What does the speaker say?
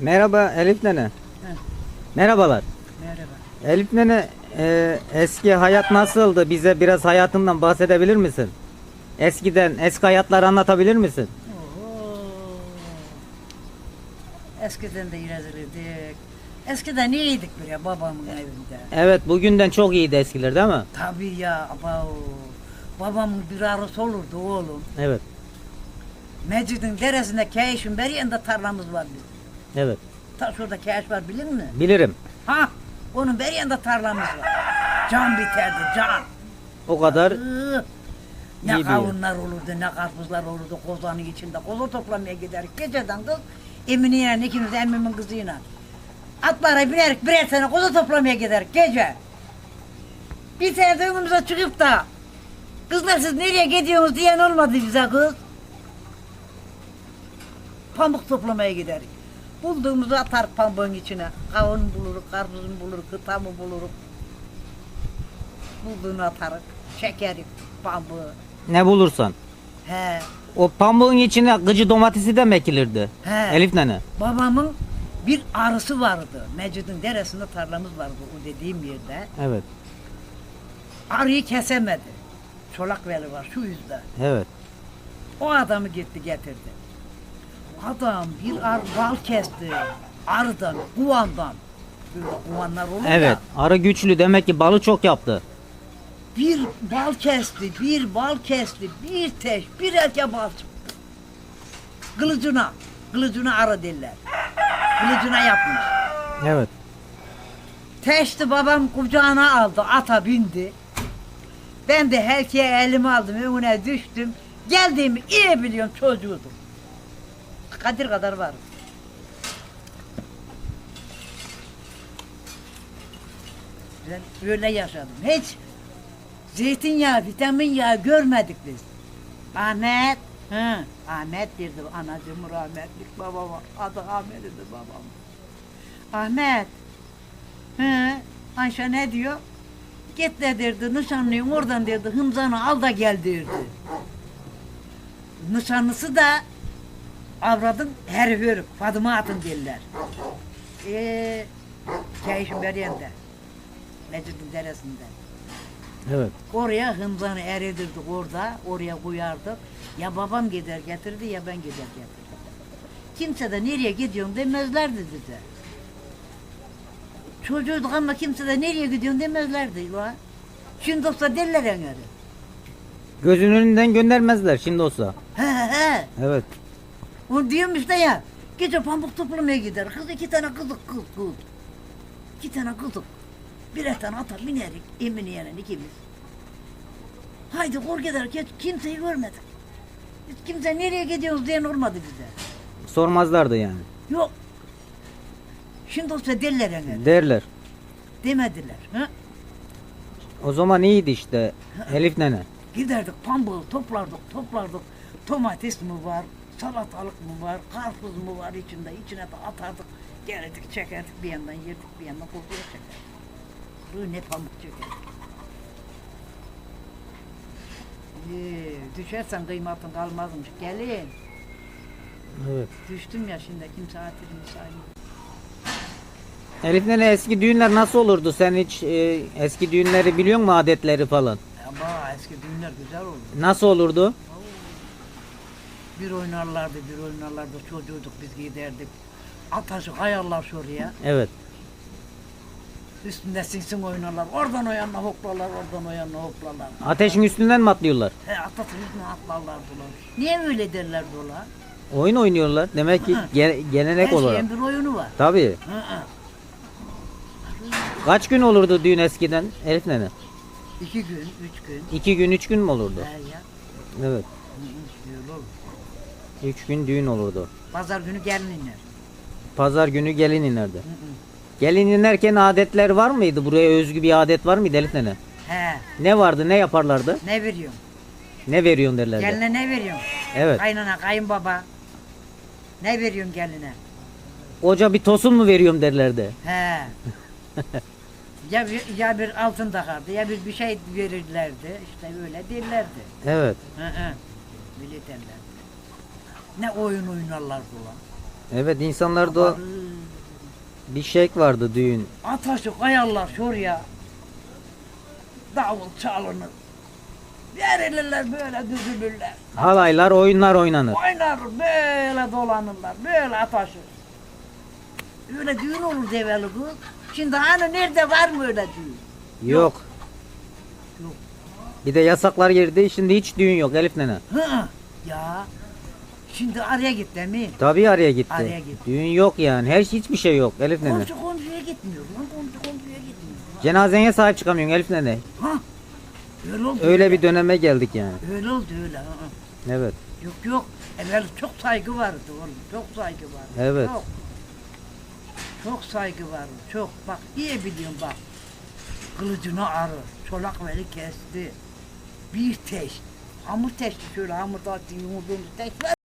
Merhaba Elif nene. Merhabalar. Merhaba. Elif nene e, eski hayat nasıldı? Bize biraz hayatından bahsedebilir misin? Eskiden eski hayatları anlatabilir misin? Eskiden de rezildik. Eskiden iyiydik buraya babamın evinde. Evet bugünden çok iyiydi eskiler değil mi? Tabii ya abo. Babamın bir arası olurdu oğlum. Evet. Mecidin deresinde keyişin beri tarlamız var bizim. Evet. Ta şurada keyiş var bilin mi? Bilirim. Ha onun beri yanında tarlamız var. Can biterdi can. O kadar Iı, Ne İyi bir yer. kavunlar olurdu, ne karpuzlar olurdu kozanın içinde. Koza toplamaya giderdik. Geceden kız Emine'yle ikimiz emmimin kızıyla. Atlara binerek birer tane koza toplamaya giderdik gece. Bir tane de önümüze çıkıp da kızlar siz nereye gidiyorsunuz diyen olmadı bize kız. Pamuk toplamaya giderdik. Bulduğumuzu atarık pamuğun içine. Kavun buluruk, karpuzun buluruk, kıtamı buluruk. Bulduğunu atarık. Çekerik pamuğu. ne bulursan. He. O pamuğun içine gıcı domatesi de mi ekilirdi? He. Elif nene. Babamın bir arısı vardı. Mecidin deresinde tarlamız vardı o dediğim yerde. Evet. Arıyı kesemedi. Çolak veli var şu yüzden. Evet. O adamı gitti getirdi. Adam bir ar bal kesti. Arıdan, kuvandan. Böyle kuvanlar olur Evet. ya. Arı güçlü demek ki balı çok yaptı. Bir bal kesti, bir bal kesti, bir teş, bir erkek bal çıktı. Kılıcına, kılıcına arı derler. Kılıcına yapmış. Evet. Teşti babam kucağına aldı, ata bindi. Ben de herkeye elimi aldım, önüne düştüm. Geldiğimi iyi biliyorum çocuğudum. Kadir kadar var. Ben böyle yaşadım. Hiç zeytinyağı, vitamin yağı görmedik biz. Ahmet, hı, Ahmet derdi anacığım rahmetlik babama. Adı Ahmet'di babam. Ahmet, He, Ayşe ne diyor? Git de derdi nişanlıyım oradan derdi hımzanı al da gel derdi. Nişanlısı da avradın herifi örük, Fatıma Hatun derler. Eee, Keyşin Beryen'de, Mecidin Deresi'nde. Evet. Oraya hımzanı eridirdik orada, oraya koyardık. Ya babam gider getirdi ya ben gider getirdim. Kimse de nereye gidiyorsun demezlerdi bize. Çocuğuyduk ama kimse de nereye gidiyorsun demezlerdi. La. Şimdi olsa derler engeri. Gözünün önünden göndermezler şimdi olsa. He he. Evet. Onu diyorum işte ya. Gece pamuk toplamaya gider. Kız iki tane kızık kız kız. İki tane kızık. Birer tane atar binerik. Emine yenen ikimiz. Haydi kor giderken kimseyi görmedik. Hiç kimse nereye gidiyoruz diyen olmadı bize. Sormazlardı yani. Yok. Şimdi olsa derler engeri. Derler. Demediler. Ha? O zaman iyiydi işte Elif nene. Giderdik pambuğu toplardık toplardık. Domates mi var, salatalık mı var, karpuz mu var içinde içine de atardık. Gelirdik çekerdik bir yandan yerdik bir yandan kokuya çekerdik. Bu ne pamuk çekerdik. Ee, düşersen kıymatın kalmazmış. Gelin. Evet. Düştüm ya şimdi kimse hatırını saymıyor. Elif nene eski düğünler nasıl olurdu? Sen hiç e, eski düğünleri biliyor musun adetleri falan? Ama eski düğünler güzel oldu. Nasıl olurdu? Bir oynarlardı, bir oynarlardı. Çocuğuduk biz giderdik. Ataşı kayarlar şuraya. Evet. Üstünde sinsin oynarlar. Oradan o yana hoplarlar, oradan o yana hoplarlar. Ateşin üstünden mi atlıyorlar? He atasın üstüne atlarlardılar. Niye öyle derler dolar? Oyun oynuyorlar. Demek ki ge- gelenek Her olarak. şeyin bir oyunu var. Tabii. Hı hı. Kaç gün olurdu düğün eskiden Elif nene? İki gün, üç gün. İki gün, üç gün mü olurdu? He ya. Evet. Hı hı, öyle olur. Üç gün düğün olurdu. Pazar günü gelin iner. Pazar günü gelin inerdi. Hı hı. Gelin inerken adetler var mıydı? Buraya özgü bir adet var mıydı Elif nene? He. Ne vardı? Ne yaparlardı? Ne veriyorsun? Ne veriyorsun derlerdi. Geline ne veriyorsun? Evet. Kaynana, kayınbaba. Ne veriyorsun geline? Oca bir tosun mu veriyorum derlerdi. He. ya bir, ya bir altın takardı ya bir bir şey verirlerdi. İşte öyle derlerdi. Evet. Hı hı. Öyle derlerdi. Ne oyun oynarlardı ulan. Evet insanlar da Abarı. Bir şeyk vardı düğün. Ataşı kayarlar şuraya. Davul çalınır. Verilirler böyle düzülürler. Halaylar, oyunlar oynanır. Oynar böyle dolanırlar. Böyle ataşı. Öyle düğün olur develi kız. Şimdi hani nerede var mı öyle düğün? Yok. Yok. Bir de yasaklar girdi. Şimdi hiç düğün yok Elif nene. Hı. Ya. Şimdi araya git değil mi? Tabii araya gitti. Araya gitti. Düğün yok yani. Her hiçbir şey yok Elif nene. Komşu komşuya gitmiyor lan. Komşu komşuya gitmiyor. Cenazene sahip çıkamıyorsun Elif nene. Ha? Öyle oldu. Öyle bir döneme geldik yani. Öyle oldu öyle. hı. Evet. Yok yok. Evvel çok saygı vardı oğlum. Çok saygı vardı. Evet. Çok. Çok saygı vardı. Çok. Bak iyi biliyorum bak. Kılıcını arı. Çolak veli kesti. Bir teş. Hamur teşti şöyle hamur da yumurduğumuz teş var